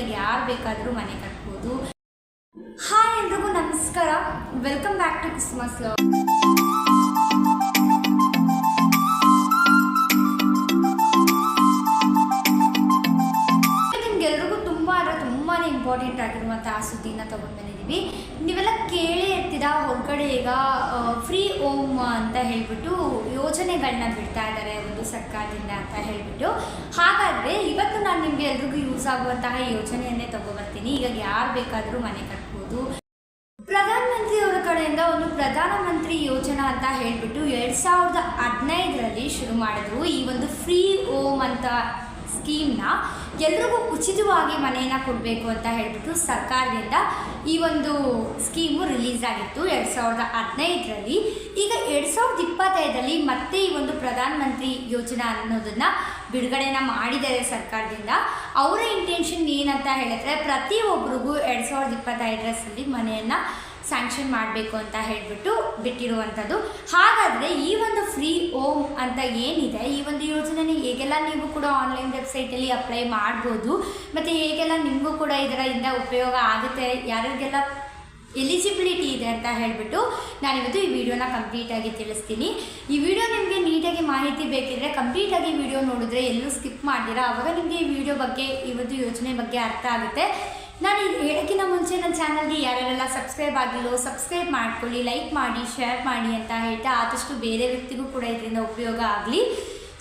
ಈಗ ಯಾರು ಬೇಕಾದರೂ ಮನೆ ಕಟ್ಬೋದು. ಹಾಯ್ ಎಲ್ರಿಗೂ ನಮಸ್ಕಾರ. Welcome back to Christmas love ನಿಮ್ಗೆಲ್ರಿಗೂ ತುಂಬ ಅಂದರೆ ತುಂಬಾ ಇಂಪಾರ್ಟೆಂಟ್ ಆಗಿರುವಂತಹ ಸುದ್ದಿನ ತಗೊಂಡ್ಬಂದಿದ್ದೀವಿ ಹೊರಗಡೆ ಈಗ ಫ್ರೀ ಓಮ್ ಅಂತ ಹೇಳ್ಬಿಟ್ಟು ಯೋಜನೆಗಳನ್ನ ಬಿಡ್ತಾ ಇದ್ದಾರೆ ಒಂದು ಸರ್ಕಾರದಿಂದ ಅಂತ ಹೇಳ್ಬಿಟ್ಟು. ಹಾಗಾದರೆ ಇವತ್ತು ನಾನು ನಿಮಗೆ ಎಲ್ರಿಗೂ ಯೂಸ್ ಆಗುವಂತಹ ಯೋಜನೆಯನ್ನೇ ತಗೊಬರ್ತೀನಿ. ಈಗ ಯಾರು ಬೇಕಾದರೂ ಮನೆ ಕಟ್ಬೋದು. ಪ್ರಧಾನ ಮಂತ್ರಿ ಅವರ ಕಡೆಯಿಂದ ಒಂದು ಪ್ರಧಾನಮಂತ್ರಿ ಯೋಜನಾ ಅಂತ ಹೇಳ್ಬಿಟ್ಟು ಎರಡು ಸಾವಿರದ ಹದಿನೈದರಲ್ಲಿ ಶುರು ಮಾಡಿದ್ರು ಈ ಒಂದು ಫ್ರೀ ಓಮ್ ಅಂತ ಸ್ಕೀಮ್ನ ಎಲ್ರಿಗೂ ಉಚಿತವಾಗಿ ಮನೆಯನ್ನು ಕೊಡಬೇಕು ಅಂತ ಹೇಳಿಬಿಟ್ಟು ಸರ್ಕಾರದಿಂದ ಈ ಒಂದು ಸ್ಕೀಮು ರಿಲೀಸ್ ಆಗಿತ್ತು ಎರಡು ಸಾವಿರದ ಹದಿನೈದರಲ್ಲಿ. ಈಗ ಎರಡು ಸಾವಿರದ ಇಪ್ಪತ್ತೈದರಲ್ಲಿ ಮತ್ತೆ ಈ ಒಂದು ಪ್ರಧಾನ ಮಂತ್ರಿ ಯೋಜನಾ ಅನ್ನೋದನ್ನು ಬಿಡುಗಡೆನ ಮಾಡಿದ್ದಾರೆ ಸರ್ಕಾರದಿಂದ. ಅವರ ಇಂಟೆನ್ಷನ್ ಏನಂತ ಹೇಳಿದ್ರೆ ಪ್ರತಿಯೊಬ್ಬರಿಗೂ ಎರಡು ಸಾವಿರದ ಇಪ್ಪತ್ತೈದರಲ್ಲಿ ಮನೆಯನ್ನು ಸ್ಯಾಂಕ್ಷನ್ ಮಾಡಬೇಕು ಅಂತ ಹೇಳಿಬಿಟ್ಟು ಬಿಟ್ಟಿರುವಂಥದ್ದು. ಹಾಗಾದರೆ ಈ ಒಂದು ಫ್ರೀ ಓಮ್ ಅಂತ ಏನಿದೆ, ಈ ಒಂದು ಯೋಜನೆನ ಹೇಗೆಲ್ಲ ನೀವು ಕೂಡ ಆನ್ಲೈನ್ ವೆಬ್ಸೈಟಲ್ಲಿ ಅಪ್ಲೈ ಮಾಡ್ಬೋದು, ಮತ್ತು ಹೇಗೆಲ್ಲ ನಿಮಗೂ ಕೂಡ ಇದರಿಂದ ಉಪಯೋಗ ಆಗುತ್ತೆ, ಯಾರಿಗೆಲ್ಲ ಎಲಿಜಿಬಿಲಿಟಿ ಇದೆ ಅಂತ ಹೇಳಿಬಿಟ್ಟು ನಾನಿವತ್ತು ಈ ವಿಡಿಯೋನ ಕಂಪ್ಲೀಟಾಗಿ ತಿಳಿಸ್ತೀನಿ. ಈ ವಿಡಿಯೋ ನಿಮಗೆ ನೀಟಾಗಿ ಮಾಹಿತಿ ಬೇಕಿದ್ರೆ ಕಂಪ್ಲೀಟಾಗಿ ವಿಡಿಯೋ ನೋಡಿದ್ರೆ ಎಲ್ಲೂ ಸ್ಕಿಪ್ ಮಾಡಿದಿರ ಅವಾಗ ನಿಮಗೆ ಈ ವಿಡಿಯೋ ಬಗ್ಗೆ ಇವತ್ತು ಯೋಜನೆ ಬಗ್ಗೆ ಅರ್ಥ ಆಗುತ್ತೆ. ನಾನು ಹೇಳೋಕ್ಕಿಂತ ಮುಂಚೆ ನನ್ನ ಚಾನಲ್ಗೆ ಯಾರ್ಯಾರೆಲ್ಲ ಸಬ್ಸ್ಕ್ರೈಬ್ ಆಗಿಲ್ಲೋ ಸಬ್ಸ್ಕ್ರೈಬ್ ಮಾಡ್ಕೊಳ್ಳಿ, ಲೈಕ್ ಮಾಡಿ, ಶೇರ್ ಮಾಡಿ ಅಂತ ಹೇಳ್ತಾ ಆದಷ್ಟು ಬೇರೆ ವ್ಯಕ್ತಿಗೂ ಕೂಡ ಇದರಿಂದ ಉಪಯೋಗ ಆಗಲಿ.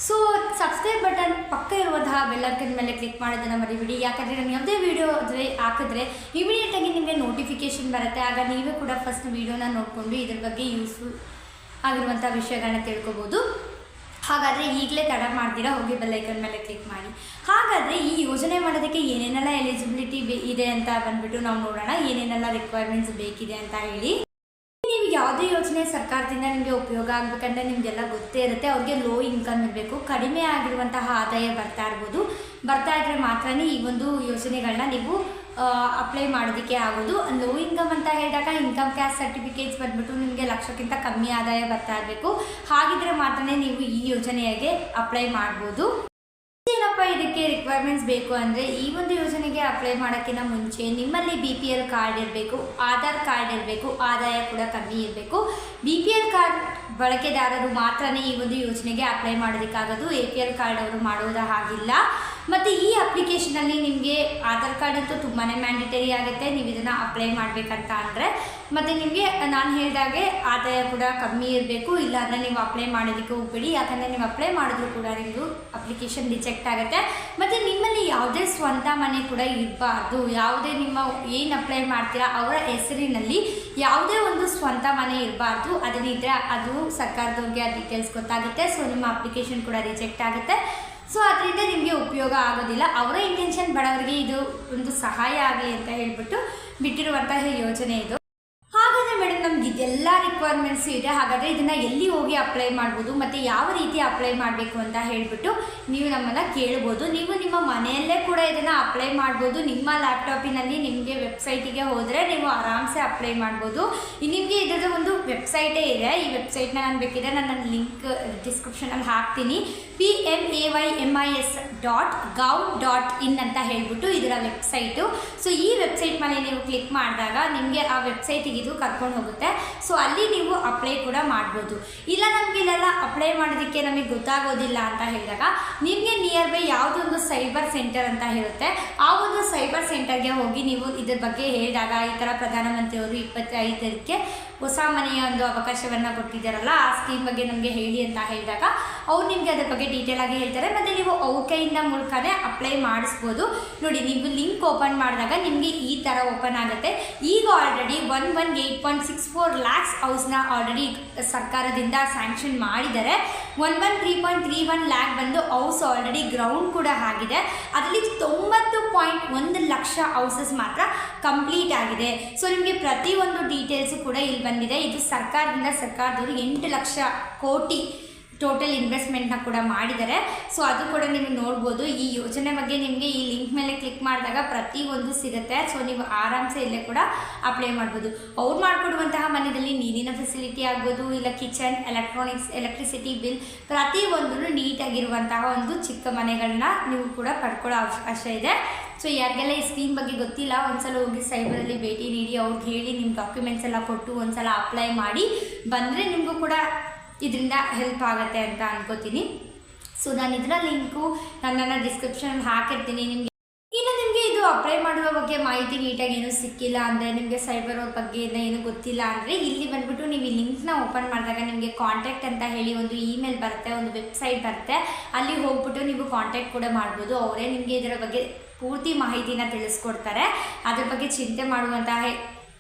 ಸೊ ಸಬ್ಸ್ಕ್ರೈಬ್ ಬಟನ್ ಪಕ್ಕ ಇರುವಂತಹ ಬೆಲ್ಲರ್ಕನ್ ಮೇಲೆ ಕ್ಲಿಕ್ ಮಾಡೋದನ್ನು ಮರಿಬಿಡಿ. ಯಾಕಂದರೆ ನಾನು ಯಾವುದೇ ವೀಡಿಯೋ ಆದರೆ ಹಾಕಿದ್ರೆ ಇಮಿಡಿಯೇಟಾಗಿ ನಿಮಗೆ ನೋಟಿಫಿಕೇಷನ್ ಬರುತ್ತೆ. ಆಗ ನೀವೇ ಕೂಡ ಫಸ್ಟ್ ವೀಡಿಯೋನ ನೋಡಿಕೊಂಡು ಇದ್ರ ಬಗ್ಗೆ ಯೂಸ್ಫುಲ್ ಆಗಿರುವಂಥ ವಿಷಯಗಳನ್ನ ತಿಳ್ಕೊಬೋದು. ಹಾಗಾದರೆ ಈಗಲೇ ತಡ ಮಾಡ್ತೀರಾ? ಹೋಗಿ ಬೆಲ್ಲೈಕನ್ ಮೇಲೆ ಕ್ಲಿಕ್ ಮಾಡಿ. ಹಾಗಾದರೆ ಈ ಯೋಜನೆ ಮಾಡೋದಕ್ಕೆ ಏನೇನೆಲ್ಲ ಎಲಿಜಿಬಿಲಿಟಿ ಇದೆ ಅಂತ ಬಂದ್ಬಿಟ್ಟು ನಾವು ನೋಡೋಣ. ಏನೇನೆಲ್ಲ ರಿಕ್ವೈರ್ಮೆಂಟ್ಸ್ ಬೇಕಿದೆ ಅಂತ ಹೇಳಿ. ನೀವು ಯಾವುದೇ ಯೋಜನೆ ಸರ್ಕಾರದಿಂದ ನಿಮಗೆ ಉಪಯೋಗ ಆಗಬೇಕಂದ್ರೆ ನಿಮಗೆಲ್ಲ ಗೊತ್ತೇ ಇರುತ್ತೆ. ಅವ್ರಿಗೆ ಲೋ ಇನ್ಕಮ್ ಇರಬೇಕು. ಕಡಿಮೆ ಆಗಿರುವಂತಹ ಆದಾಯ ಬರ್ತಾ ಇರ್ಬೋದು. ಬರ್ತಾ ಇದ್ರೆ ಮಾತ್ರನೇ ಈ ಒಂದು ಯೋಜನೆಗಳನ್ನ ನೀವು ಅಪ್ಲೈ ಮಾಡೋದಕ್ಕೆ ಆಗೋದು. ಲೋ ಇನ್ಕಮ್ ಅಂತ ಹೇಳಿದಾಗ ಇನ್ಕಮ್ ಕ್ಯಾಸ್ಟ್ ಸರ್ಟಿಫಿಕೇಟ್ಸ್ ಬಂದ್ಬಿಟ್ಟು ನಿಮಗೆ ಲಕ್ಷಕ್ಕಿಂತ ಕಮ್ಮಿ ಆದಾಯ ಬರ್ತಾ ಇರಬೇಕು. ಹಾಗಿದ್ರೆ ಮಾತ್ರನೇ ನೀವು ಈ ಯೋಜನೆಗೆ ಅಪ್ಲೈ ಮಾಡ್ಬೋದು. ಏನಪ್ಪ ಇದಕ್ಕೆ ರಿಕ್ವೈರ್ಮೆಂಟ್ಸ್ ಬೇಕು ಅಂದರೆ ಈ ಒಂದು ಯೋಜನೆಗೆ ಅಪ್ಲೈ ಮಾಡೋಕ್ಕಿಂತ ಮುಂಚೆ ನಿಮ್ಮಲ್ಲಿ ಬಿ ಪಿ ಎಲ್ ಕಾರ್ಡ್ ಇರಬೇಕು ಆಧಾರ್ ಕಾರ್ಡ್ ಇರಬೇಕು, ಆದಾಯ ಕೂಡ ಕಮ್ಮಿ ಇರಬೇಕು. ಬಿ ಪಿ ಎಲ್ ಕಾರ್ಡ್ ಬಳಕೆದಾರರು ಮಾತ್ರನೇ ಈ ಒಂದು ಯೋಜನೆಗೆ ಅಪ್ಲೈ ಮಾಡೋದಕ್ಕಾಗೋದು. ಎ ಪಿ ಎಲ್ ಕಾರ್ಡ್ ಅವರು ಮಾಡೋದ ಹಾಗಿಲ್ಲ. ಮತ್ತು ಈ ಅಪ್ಲಿಕೇಶನಲ್ಲಿ ನಿಮಗೆ ಆಧಾರ್ ಕಾರ್ಡ್ ಅಂತೂ ತುಂಬಾ ಮ್ಯಾಂಡೇಟರಿ ಆಗುತ್ತೆ. ನೀವು ಇದನ್ನು ಅಪ್ಲೈ ಮಾಡಬೇಕಂತ ಅಂದರೆ ಮತ್ತು ನಿಮಗೆ, ನಾನು ಹೇಳಿದಾಗೆ ಆದಾಯ ಕೂಡ ಕಮ್ಮಿ ಇರಬೇಕು. ಇಲ್ಲಾಂದರೆ ನೀವು ಅಪ್ಲೈ ಮಾಡೋದಕ್ಕೆ ಹೋಗ್ಬೇಡಿ ಯಾಕಂದರೆ ನೀವು ಅಪ್ಲೈ ಮಾಡಿದ್ರು ಕೂಡ ನಿಮ್ಮದು ಅಪ್ಲಿಕೇಶನ್ ರಿಜೆಕ್ಟ್ ಆಗುತ್ತೆ. ಮತ್ತು ನಿಮ್ಮಲ್ಲಿ ಯಾವುದೇ ಸ್ವಂತ ಮನೆ ಕೂಡ ಇರಬಾರ್ದು. ಯಾವುದೇ ನಿಮ್ಮ ಏನು ಅಪ್ಲೈ ಮಾಡ್ತೀರಾ, ಅವರ ಹೆಸರಿನಲ್ಲಿ ಯಾವುದೇ ಒಂದು ಸ್ವಂತ ಮನೆ ಇರಬಾರ್ದು. ಅದನ್ನಿದ್ರೆ ಅದು ಸರ್ಕಾರದವ್ರಿಗೆ ಆ ಡೀಟೇಲ್ಸ್ ಗೊತ್ತಾಗುತ್ತೆ. ಸೊ ನಿಮ್ಮ ಅಪ್ಲಿಕೇಶನ್ ಕೂಡ ರಿಜೆಕ್ಟ್ ಆಗುತ್ತೆ. ಸೊ ಅದರಿಂದ ನಿಮಗೆ ಉಪಯೋಗ ಆಗೋದಿಲ್ಲ. ಅವರ ಇಂಟೆನ್ಷನ್ ಬಡವರಿಗೆ ಇದು ಒಂದು ಸಹಾಯ ಆಗಲಿ ಅಂತ ಹೇಳ್ಬಿಟ್ಟು ಬಿಟ್ಟಿರುವಂತಹ ಯೋಜನೆ ಇದು. ಹಾಗಾದರೆ ಮೇಡಮ್ ನಮ್ಗೆ ಇದೆಲ್ಲ ರಿಕ್ವೈರ್ಮೆಂಟ್ಸ್ ಇದೆ. ಹಾಗಾದರೆ ಇದನ್ನು ಎಲ್ಲಿ ಹೋಗಿ ಅಪ್ಲೈ ಮಾಡ್ಬೋದು, ಮತ್ತು ಯಾವ ರೀತಿ ಅಪ್ಲೈ ಮಾಡಬೇಕು ಅಂತ ಹೇಳಿಬಿಟ್ಟು ನೀವು ನಮ್ಮನ್ನು ಕೇಳ್ಬೋದು. ನೀವು ನಿಮ್ಮ ಮನೆಯಲ್ಲೇ ಕೂಡ ಇದನ್ನು ಅಪ್ಲೈ ಮಾಡ್ಬೋದು. ನಿಮ್ಮ ಲ್ಯಾಪ್ಟಾಪಿನಲ್ಲಿ ನಿಮಗೆ ವೆಬ್ಸೈಟಿಗೆ ಹೋದರೆ ನೀವು ಆರಾಮ್ಸೆ ಅಪ್ಲೈ ಮಾಡ್ಬೋದು. ನಿಮಗೆ ಇದರದ್ದು ಒಂದು ವೆಬ್ಸೈಟೇ ಇದೆ. ಈ ವೆಬ್ಸೈಟ್ನ ನಾನು ಬೇಕಿದ್ರೆ ನಾನು ನನ್ನ ಲಿಂಕ್ ಡಿಸ್ಕ್ರಿಪ್ಷನಲ್ಲಿ ಹಾಕ್ತೀನಿ. P M A Y M I S dot gov dot in ಅಂತ ಹೇಳ್ಬಿಟ್ಟು ಇದರ ವೆಬ್ಸೈಟು ಸೊ ಈ ವೆಬ್ಸೈಟ್ ಮೇಲೆ ನೀವು ಕ್ಲಿಕ್ ಮಾಡಿದಾಗ ನಿಮಗೆ ಆ ವೆಬ್ಸೈಟಿಗೆ ಇದು ಕರ್ಕೊಂಡು ಹೋಗುತ್ತೆ. ಸೊ ಅಲ್ಲಿ ನೀವು ಅಪ್ಲೈ ಕೂಡ ಮಾಡ್ಬೋದು. ಇಲ್ಲ ನಮಗೆ ಇಲ್ಲೆಲ್ಲ ಅಪ್ಲೈ ಮಾಡೋದಕ್ಕೆ ನಮಗೆ ಗೊತ್ತಾಗೋದಿಲ್ಲ ಅಂತ ಹೇಳಿದಾಗ ನಿಮಗೆ ನಿಯರ್ ಬೈ ಯಾವುದೋ ಒಂದು ಸೈಬರ್ ಸೆಂಟರ್ ಅಂತ ಇರುತ್ತೆ ಆ ಒಂದು ಸೈಬರ್ ಸೆಂಟರ್ಗೆ ಹೋಗಿ ನೀವು ಇದ್ರ ಬಗ್ಗೆ ಹೇಳಿದಾಗ ಈ ಥರ ಪ್ರಧಾನಮಂತ್ರಿಯವರು ಇಪ್ಪತ್ತೈದಕ್ಕೆ ಹೊಸ ಮನೆಯ ಒಂದು ಅವಕಾಶವನ್ನು ಕೊಟ್ಟಿದ್ದಾರಲ್ಲ, ಆ ಸ್ಕೀಮ್ ಬಗ್ಗೆ ನಮಗೆ ಹೇಳಿ ಅಂತ ಹೇಳಿದಾಗ, ಅವ್ರು ನಿಮಗೆ ಅದ್ರ ಬಗ್ಗೆ ಡೀಟೇಲ್ ಆಗಿ ಹೇಳ್ತಾರೆ. ಮತ್ತು ನೀವು ಅವ್ರ ಕೈಯಿಂದ ಮೂಲಕನೇ ಅಪ್ಲೈ ಮಾಡಿಸ್ಬೋದು. ನೋಡಿ, ನೀವು ಲಿಂಕ್ ಓಪನ್ ಮಾಡಿದಾಗ ನಿಮಗೆ ಈ ಥರ ಓಪನ್ ಆಗುತ್ತೆ. ಈಗ already one one eight point six four lakhs ಹೌಸ್ನ already ಸರ್ಕಾರದಿಂದ ಸ್ಯಾಂಕ್ಷನ್ ಮಾಡಿದ್ದಾರೆ. One one three point three one lakh ಬಂದು ಹೌಸ್ ಆಲ್ರೆಡಿ ಗ್ರೌಂಡ್ ಕೂಡ ಆಗಿದೆ. ಅದರಲ್ಲಿ ತೊಂಬತ್ತು ಪಾಯಿಂಟ್ ಒಂದು ಲಕ್ಷ ಹೌಸಸ್ ಮಾತ್ರ ಕಂಪ್ಲೀಟ್ ಆಗಿದೆ. ಸೊ ನಿಮಗೆ ಪ್ರತಿಯೊಂದು ಡೀಟೇಲ್ಸು ಕೂಡ ಇಲ್ಲಿ ಬಂದಿದೆ. ಇದು ಸರ್ಕಾರದಿಂದ ಸರ್ಕಾರದವರು ಎಂಟು ಲಕ್ಷ ಕೋಟಿ ಟೋಟಲ್ ಇನ್ವೆಸ್ಟ್ಮೆಂಟ್ನ ಕೂಡ ಮಾಡಿದ್ದಾರೆ. ಸೊ ಅದು ಕೂಡ ನೀವು ನೋಡ್ಬೋದು. ಈ ಯೋಜನೆ ಬಗ್ಗೆ ನಿಮಗೆ ಈ ಲಿಂಕ್ ಮೇಲೆ ಕ್ಲಿಕ್ ಮಾಡಿದಾಗ ಪ್ರತಿಯೊಂದು ಸಿಗುತ್ತೆ. ಸೊ ನೀವು ಆರಾಮ್ಸೆ ಇಲ್ಲೇ ಕೂಡ ಅಪ್ಲೈ ಮಾಡ್ಬೋದು. ಅವ್ರು ಮಾಡಿಕೊಡುವಂತಹ ಮನೆಯಲ್ಲಿ ನೀರಿನ ಫೆಸಿಲಿಟಿ ಆಗ್ಬೋದು, ಇಲ್ಲ ಕಿಚನ್ ಎಲೆಕ್ಟ್ರಾನಿಕ್ಸ್ ಎಲೆಕ್ಟ್ರಿಸಿಟಿ ಬಿಲ್ ಪ್ರತಿಯೊಂದೂ ನೀಟಾಗಿರುವಂತಹ ಒಂದು ಚಿಕ್ಕ ಮನೆಗಳನ್ನ ನೀವು ಕೂಡ ಪಡ್ಕೊಳ್ಳೋ ಅವಕಾಶ ಇದೆ. ಸೊ ಯಾರಿಗೆಲ್ಲ ಈ ಸ್ಕೀಮ್ ಬಗ್ಗೆ ಗೊತ್ತಿಲ್ಲ, ಒಂದ್ಸಲ ಹೋಗಿ ಸೈಬರಲ್ಲಿ ಭೇಟಿ ನೀಡಿ, ಅವ್ರಿಗೆ ಹೇಳಿ ನಿಮ್ಮ ಡಾಕ್ಯುಮೆಂಟ್ಸ್ ಎಲ್ಲ ಕೊಟ್ಟು ಒಂದ್ಸಲ ಅಪ್ಲೈ ಮಾಡಿ. ಬಂದರೆ ನಿಮಗೂ ಕೂಡ ಇದರಿಂದ ಹೆಲ್ಪ್ ಆಗುತ್ತೆ ಅಂತ ಅನ್ಕೋತೀನಿ. ಸೊ ನಾನು ಇದರ ಲಿಂಕು ನನ್ನನ್ನು ಡಿಸ್ಕ್ರಿಪ್ಷನಲ್ಲಿ ಹಾಕಿರ್ತೀನಿ. ನಿಮಗೆ ಇನ್ನು ನಿಮಗೆ ಇದು ಅಪ್ಲೈ ಮಾಡುವ ಬಗ್ಗೆ ಮಾಹಿತಿ ನೀಟಾಗಿ ಏನೂ ಸಿಕ್ಕಿಲ್ಲ ಅಂದರೆ ನಿಮಗೆ ಸೈಬರ್ ಬಗ್ಗೆ ಏನೂ ಗೊತ್ತಿಲ್ಲ ಅಂದರೆ ಇಲ್ಲಿ ಬಂದುಬಿಟ್ಟು ನೀವು ಈ ಲಿಂಕ್ನ ಓಪನ್ ಮಾಡಿದಾಗ ನಿಮಗೆ ಕಾಂಟ್ಯಾಕ್ಟ್ ಅಂತ ಹೇಳಿ ಒಂದು ಇಮೇಲ್ ಬರುತ್ತೆ, ಒಂದು ವೆಬ್ಸೈಟ್ ಬರುತ್ತೆ. ಅಲ್ಲಿ ಹೋಗ್ಬಿಟ್ಟು ನೀವು ಕಾಂಟ್ಯಾಕ್ಟ್ ಕೂಡ ಮಾಡ್ಬೋದು. ಅವರೇ ನಿಮಗೆ ಇದರ ಬಗ್ಗೆ ಪೂರ್ತಿ ಮಾಹಿತಿನ ತಿಳಿಸ್ಕೊಡ್ತಾರೆ. ಅದ್ರ ಬಗ್ಗೆ ಚಿಂತೆ ಮಾಡುವಂತಹ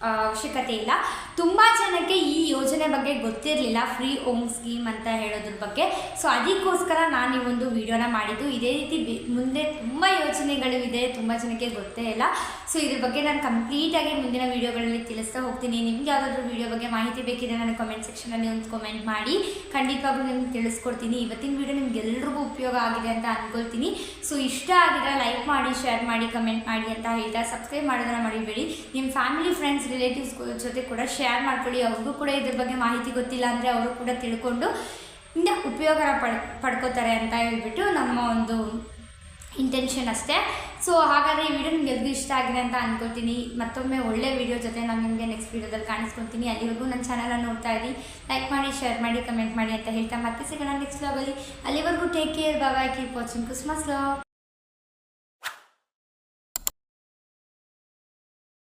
ಅವಶ್ಯಕತೆ ಇಲ್ಲ. ತುಂಬ ಜನಕ್ಕೆ ಈ ಯೋಜನೆ ಬಗ್ಗೆ ಗೊತ್ತಿರಲಿಲ್ಲ ಫ್ರೀ ಹೋಮ್ ಸ್ಕೀಮ್ ಅಂತ ಹೇಳೋದ್ರ ಬಗ್ಗೆ. ಸೊ ಅದಕ್ಕೋಸ್ಕರ ನಾನು ಈ ಒಂದು ವಿಡಿಯೋನ ಮಾಡಿದ್ದು. ಇದೇ ರೀತಿ ಮುಂದೆ ತುಂಬ ಯೋಜನೆಗಳು ಇದೆ, ತುಂಬ ಜನಕ್ಕೆ ಗೊತ್ತೇ ಇಲ್ಲ. ಸೊ ಇದ್ರ ಬಗ್ಗೆ ನಾನು ಕಂಪ್ಲೀಟಾಗಿ ಮುಂದಿನ ವೀಡಿಯೋಗಳಲ್ಲಿ ತಿಳಿಸ್ತಾ ಹೋಗ್ತೀನಿ. ನಿಮ್ಗೆ ಯಾವುದಾದ್ರೂ ವಿಡಿಯೋ ಬಗ್ಗೆ ಮಾಹಿತಿ ಬೇಕಿದ್ರೆ ನಾನು ಕಮೆಂಟ್ ಸೆಕ್ಷನಲ್ಲಿ ಒಂದು ಕಮೆಂಟ್ ಮಾಡಿ. ಖಂಡಿತವಾಗ್ಲೂ ನಿಮ್ಗೆ ತಿಳಿಸ್ಕೊಡ್ತೀನಿ. ಇವತ್ತಿನ ವಿಡಿಯೋ ನಿಮ್ಗೆಲ್ರಿಗೂ ಉಪಯೋಗ ಆಗಿದೆ ಅಂತ ಅಂದ್ಕೊಳ್ತೀನಿ ಸೊ ಇಷ್ಟ ಆಗಿದ್ರೆ ಲೈಕ್ ಮಾಡಿ ಶೇರ್ ಮಾಡಿ ಕಮೆಂಟ್ ಮಾಡಿ ಅಂತ ಹೇಳ್ತಾ ಸಬ್ಸ್ಕ್ರೈಬ್ ಮಾಡೋದನ್ನ ಮಾಡಿಬೇಡಿ ನಿಮ್ಮ ಫ್ಯಾಮಿಲಿ ಫ್ರೆಂಡ್ಸ್ ರಿಲೇಟಿವ್ಸ್ ಜೊತೆ ಕೂಡ ಶೇರ್ ಮಾಡ್ಕೊಳ್ಳಿ. ಅವ್ರಿಗೂ ಕೂಡ ಇದ್ರ ಬಗ್ಗೆ ಮಾಹಿತಿ ಗೊತ್ತಿಲ್ಲ ಅಂದರೆ ಅವರು ಕೂಡ ತಿಳ್ಕೊಂಡು ಇಂದ ಉಪಯೋಗ ಪಡ್, ಪಡ್ಕೋತಾರೆ ಅಂತ ಹೇಳ್ಬಿಟ್ಟು ನಮ್ಮ ಒಂದು ಇಂಟೆನ್ಷನ್ ಅಷ್ಟೇ. ಸೊ ಹಾಗಾದರೆ ಈ ವಿಡಿಯೋ ನಿಮ್ಗೆ ಎಲ್ರಿಗೂ ಇಷ್ಟ ಆಗಿದೆ ಅಂತ ಅಂದ್ಕೊಳ್ತೀನಿ ಮತ್ತೊಮ್ಮೆ ಒಳ್ಳೆ ವಿಡಿಯೋ ಜೊತೆ ನಾನು ನಿಮಗೆ ನೆಕ್ಸ್ಟ್ ವಿಡಿಯೋದಲ್ಲಿ ಕಾಣಿಸ್ಕೊತೀನಿ. ಅಲ್ಲಿವರೆಗೂ ನನ್ನ ಚಾನಲನ್ನು ನೋಡ್ತಾ ಇದ್ದೀನಿ ಲೈಕ್ ಮಾಡಿ ಶೇರ್ ಮಾಡಿ ಕಮೆಂಟ್ ಮಾಡಿ ಅಂತ ಹೇಳ್ತಾ ಮತ್ತೆ ಸಿಗೋಣ ನೆಕ್ಸ್ಟ್ ಲಾಗಲ್ಲಿ ಅಲ್ಲಿವರೆಗೂ take care bye keep watching Christmas log